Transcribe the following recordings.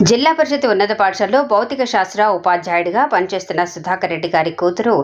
జిల్లా పరిషత్ ఉన్నత పాఠశాలలో భౌతిక శాస్త్ర ఉపాధ్యాయుడిగా పనిచేస్తున్న సుధాకర్ రెడ్డి గారి కూతురు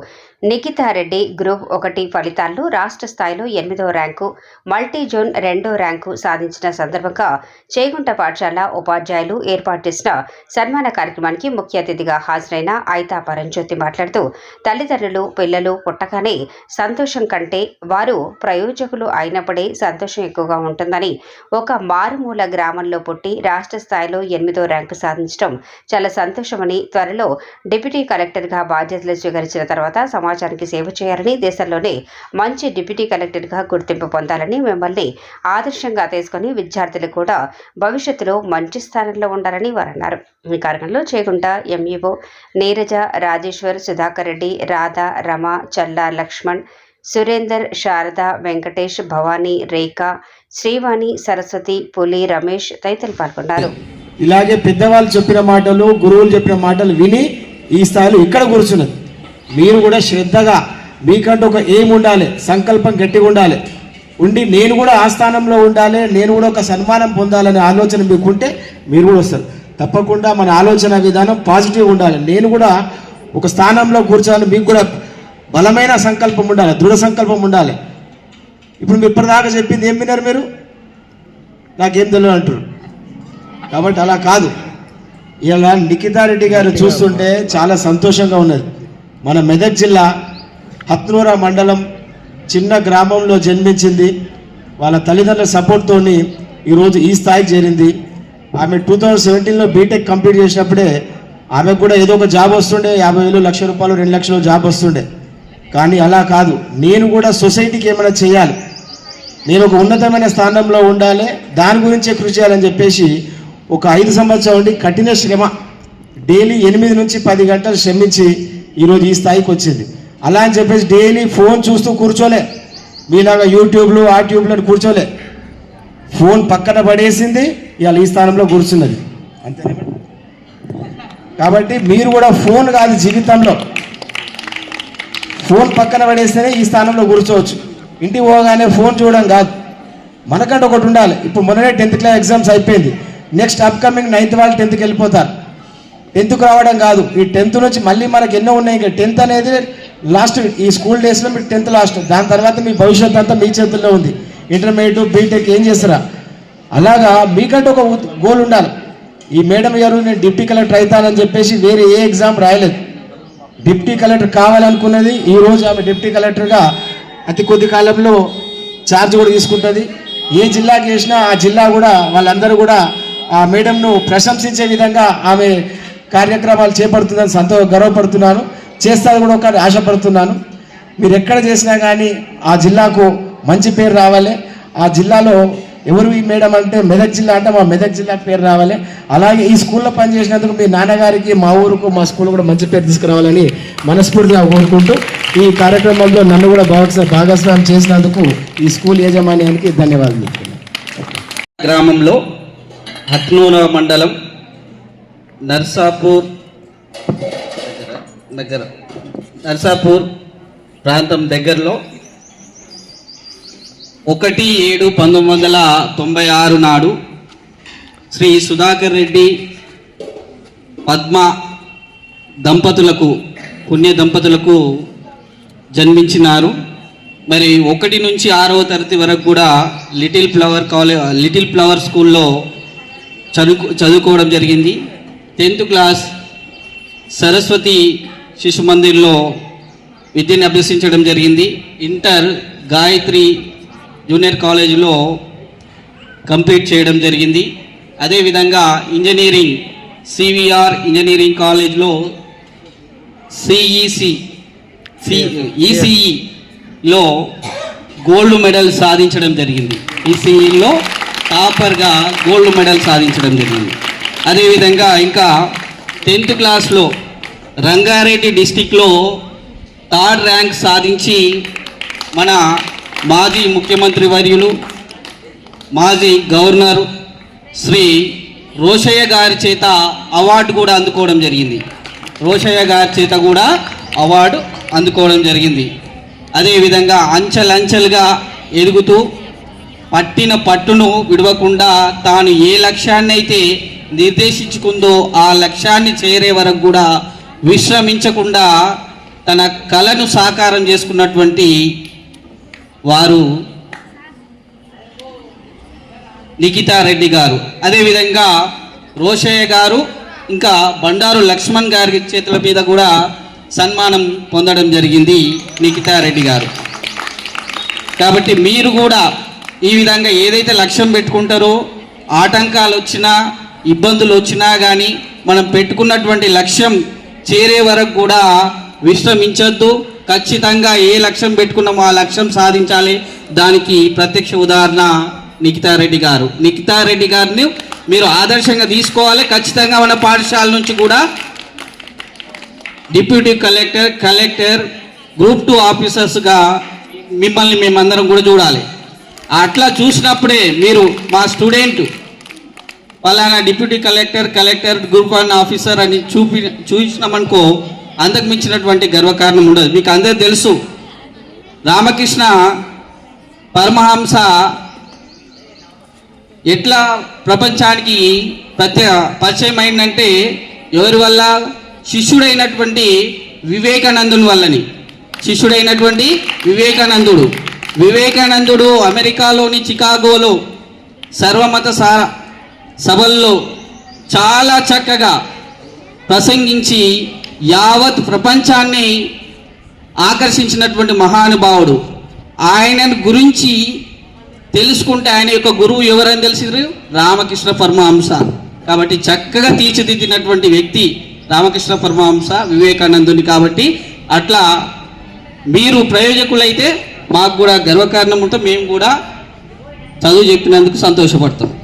నిఖితారెడ్డి గ్రూప్ ఒకటి ఫలితాల్లో రాష్ట్ర స్థాయిలో ఎనిమిదవ ర్యాంకు మల్టీజోన్ రెండో ర్యాంకు సాధించిన సందర్భంగా చేగుంట పాఠశాల ఉపాధ్యాయులు ఏర్పాటు చేసిన సన్మాన కార్యక్రమానికి ముఖ్య అతిథిగా హాజరైన ఆయితా పరంజ్యోతి మాట్లాడుతూ తల్లిదండ్రులు పిల్లలు పుట్టగానే సంతోషం కంటే వారు ప్రయోజకులు అయినప్పుడే సంతోషం ఎక్కువగా ఉంటుందని ఒక మారుమూల గ్రామంలో పుట్టి రాష్ట్ర స్థాయిలో ఎనిమిదో ర్యాంకు సాధించడం చాలా సంతోషమని త్వరలో డిప్యూటీ కలెక్టర్గా బాధ్యతలు స్వీకరించిన తర్వాత సమాజానికి సేవ చేయాలని దేశంలోనే మంచి డిప్యూటీ కలెక్టర్గా గుర్తింపు పొందాలని మిమ్మల్ని ఆదర్శంగా తీసుకుని విద్యార్థులు కూడా భవిష్యత్తులో మంచి స్థానంలో ఉండాలని వారు అన్నారు ఈ కార్యక్రమంలో చేగుంట ఎంఈఓ నీరజ రాజేశ్వర్ సుధాకర్ రెడ్డి రాధ రమ చల్లా లక్ష్మణ్ సురేందర్ శారద వెంకటేష్ భవానీ రేఖ శ్రీవాణి సరస్వతి పులి రమేష్ తదితరులు పాల్గొన్నారు. ఇలాగే పెద్దవాళ్ళు చెప్పిన మాటలు గురువులు చెప్పిన మాటలు విని ఈ స్థాయిలో ఇక్కడ కూర్చున్నది. మీరు కూడా శ్రద్ధగా మీకంటూ ఒక ఏం ఉండాలి? సంకల్పం గట్టిగా ఉండాలి. ఉండి నేను కూడా ఆ స్థానంలో ఉండాలి నేను కూడా ఒక సన్మానం పొందాలనే ఆలోచన మీకుంటే మీరు కూడా వస్తారు. తప్పకుండా మన ఆలోచన విధానం పాజిటివ్ ఉండాలి. నేను కూడా ఒక స్థానంలో కూర్చోవాలి మీకు కూడా బలమైన సంకల్పం ఉండాలి దృఢ సంకల్పం ఉండాలి. ఇప్పుడు మీరు ఇప్పటిదాకా చెప్పింది ఏం విన్నారు మీరు? నాకేం తెలియదు అంటారు కాబట్టి అలా కాదు. ఇలా నిఖితారెడ్డి గారు చూస్తుంటే చాలా సంతోషంగా ఉన్నది. మన మెదక్ జిల్లా హత్నూర మండలం చిన్న గ్రామంలో జన్మించింది. వాళ్ళ తల్లిదండ్రుల సపోర్ట్తో ఈరోజు ఈ స్థాయికి చేరింది. ఆమె టూ థౌజండ్ సెవెంటీన్లో బీటెక్ కంప్లీట్ చేసినప్పుడే ఆమెకు కూడా ఏదో ఒక జాబ్ వస్తుండే. యాభై వేలు లక్ష రూపాయలు రెండు లక్షలు జాబ్ వస్తుండే. కానీ అలా కాదు. నేను కూడా సొసైటీకి ఏమైనా చేయాలి. నేను ఒక ఉన్నతమైన స్థానంలో ఉండాలి. దాని గురించే కృషి చేయాలని చెప్పేసి ఒక ఐదు సంవత్సరాల నుండి కఠిన శ్రమ. డైలీ ఎనిమిది నుంచి పది గంటలు శ్రమించి ఈరోజు ఈ స్థాయికి వచ్చింది. అలా అని చెప్పేసి డైలీ ఫోన్ చూస్తూ కూర్చోలే. మీలాగా యూట్యూబ్లు ఆ ట్యూబ్లో కూర్చోలే. ఫోన్ పక్కన పడేసింది ఇవాళ ఈ స్థానంలో కూర్చున్నది. అంతేనా కాబట్టి మీరు కూడా ఫోన్ కాదు జీవితంలో. ఫోన్ పక్కన పడేస్తేనే ఈ స్థానంలో కూర్చోవచ్చు. ఇంటికి పోగానే ఫోన్ చూడడం కాదు. మనకంటే ఒకటి ఉండాలి. ఇప్పుడు మొన్ననే టెన్త్ క్లాస్ ఎగ్జామ్స్ అయిపోయింది. నెక్స్ట్ అప్కమింగ్ నైన్త్ వాళ్ళు టెన్త్కి వెళ్ళిపోతారు. ఎందుకు రావడం కాదు. ఈ టెన్త్ నుంచి మళ్ళీ మనకి ఎన్నో ఉన్నాయి ఇంకా. టెన్త్ అనేది లాస్ట్ ఈ స్కూల్ డేస్లో మీరు టెన్త్ లాస్ట్. దాని తర్వాత మీ భవిష్యత్తు అంతా మీ చేతుల్లో ఉంది. ఇంటర్మీడియట్ బీటెక్ ఏం చేస్తారా? అలాగా మీకంటే ఒక గోల్ ఉండాలి. ఈ మేడం గారు నేను డిప్టీ కలెక్టర్ అవుతానని చెప్పేసి వేరే ఏ ఎగ్జామ్ రాయలేదు. డిప్టీ కలెక్టర్ కావాలనుకున్నది ఈ రోజు ఆమె డిప్టీ కలెక్టర్గా అతి కొద్ది కాలంలో ఛార్జ్ కూడా తీసుకుంటుంది. ఏ జిల్లాకి వేసినా ఆ జిల్లా కూడా వాళ్ళందరూ కూడా ఆ మేడంను ప్రశంసించే విధంగా ఆమె కార్యక్రమాలు చేపడుతుందని సంతో గర్వపడుతున్నాను. చేస్తారు కూడా ఒక ఆశపడుతున్నాను. మీరు ఎక్కడ చేసినా కానీ ఆ జిల్లాకు మంచి పేరు రావాలి. ఆ జిల్లాలో ఎవరు ఈ మేడం అంటే మెదక్ జిల్లా అంటే మా మెదక్ జిల్లాకు పేరు రావాలి. అలాగే ఈ స్కూల్లో పనిచేసినందుకు మీ నాన్నగారికి మా ఊరుకు మా స్కూల్ కూడా మంచి పేరు తీసుకురావాలని మనస్ఫూర్తిగా కోరుకుంటూ ఈ కార్యక్రమంలో నన్ను కూడా భాగస్వా భాగస్వామ్యం చేసినందుకు ఈ స్కూల్ యాజమాన్యానికి ధన్యవాదాలు గ్రామంలో హత్నూర మండలం నర్సాపూర్ దగ్గర. నర్సాపూర్ ప్రాంతం దగ్గరలో ఒకటి ఏడు పంతొమ్మిది వందల తొంభై ఆరు నాడు శ్రీ సుధాకర్ రెడ్డి పద్మ దంపతులకు పుణ్య దంపతులకు జన్మించినారు. మరి ఒకటి నుంచి ఆరవ తరగతి వరకు కూడా little flower college little flower స్కూల్లో చదువు చదువుకోవడం జరిగింది. టెన్త్ క్లాస్ సరస్వతి శిశు మందిర్లో విద్యను అభ్యసించడం జరిగింది. ఇంటర్ గాయత్రి జూనియర్ కాలేజీలో కంప్లీట్ చేయడం జరిగింది. అదేవిధంగా ఇంజనీరింగ్ సివిఆర్ ఇంజనీరింగ్ కాలేజ్లో సిఈసి సి ఈసీఈలో గోల్డ్ మెడల్ సాధించడం జరిగింది. ఈసీఈలో టాపర్గా గోల్డ్ మెడల్ సాధించడం జరిగింది. అదేవిధంగా ఇంకా టెన్త్ క్లాస్లో రంగారెడ్డి డిస్టిక్లో థర్డ్ ర్యాంక్ సాధించి మన మాజీ ముఖ్యమంత్రి వర్యులు మాజీ గవర్నర్ శ్రీ రోషయ్య గారి చేత అవార్డు కూడా అందుకోవడం జరిగింది. రోషయ్య గారి చేత కూడా అవార్డు అందుకోవడం జరిగింది. అదేవిధంగా అంచెలంచెలుగా ఎదుగుతూ పట్టిన పట్టును విడవకుండా తాను ఏ లక్ష్యాన్ని అయితే నిర్దేశించుకుందో ఆ లక్ష్యాన్ని చేరే వరకు కూడా విశ్రమించకుండా తన కళను సాకారం చేసుకున్నటువంటి వారు నిఖితారెడ్డి గారు. అదేవిధంగా రోషయ్య గారు ఇంకా బండారు లక్ష్మణ్ గారి చేతుల మీద కూడా సన్మానం పొందడం జరిగింది నిఖితారెడ్డి గారు. కాబట్టి మీరు కూడా ఈ విధంగా ఏదైతే లక్ష్యం పెట్టుకుంటారో ఆటంకాలు వచ్చినా ఇబ్బందులు వచ్చినా కానీ మనం పెట్టుకున్నటువంటి లక్ష్యం చేరే వరకు కూడా విశ్రమించద్దు. ఖచ్చితంగా ఏ లక్ష్యం పెట్టుకున్నామో ఆ లక్ష్యం సాధించాలి. దానికి ప్రత్యక్ష ఉదాహరణ నిఖితారెడ్డి గారు. నిఖితారెడ్డి గారిని మీరు ఆదర్శంగా తీసుకోవాలి. ఖచ్చితంగా మన పాఠశాల నుంచి కూడా deputy collector collector group two ఆఫీసర్స్గా మిమ్మల్ని మేమందరం కూడా చూడాలి. అట్లా చూసినప్పుడే మీరు మా స్టూడెంట్ పలానా deputy collector collector group one officer అని చూపి చూసినామనుకో అందకు మించినటువంటి గర్వకారణం ఉండదు. మీకు అందరూ తెలుసు రామకృష్ణ పరమహంస ఎట్లా ప్రపంచానికి ప్రత్య పరిచయం అయిందంటే ఎవరి వల్ల? శిష్యుడైనటువంటి వివేకానందుని వల్లని. శిష్యుడైనటువంటి వివేకానందుడు. వివేకానందుడు అమెరికాలోని చికాగోలో సర్వమత సా సభల్లో చాలా చక్కగా ప్రసంగించి యావత్ ప్రపంచాన్ని ఆకర్షించినటువంటి మహానుభావుడు. ఆయన గురించి తెలుసుకుంటే ఆయన యొక్క గురువు ఎవరని తెలిసిరు రామకృష్ణ పరమహంస. కాబట్టి చక్కగా తీర్చిదిద్దినటువంటి వ్యక్తి రామకృష్ణ పరమహంస వివేకానందుని కాబట్టి అట్లా మీరు ప్రయోజకులైతే మాకు కూడా గర్వకారణం ఉంటే మేము కూడా చదువు చెప్పినందుకు సంతోషపడతాం.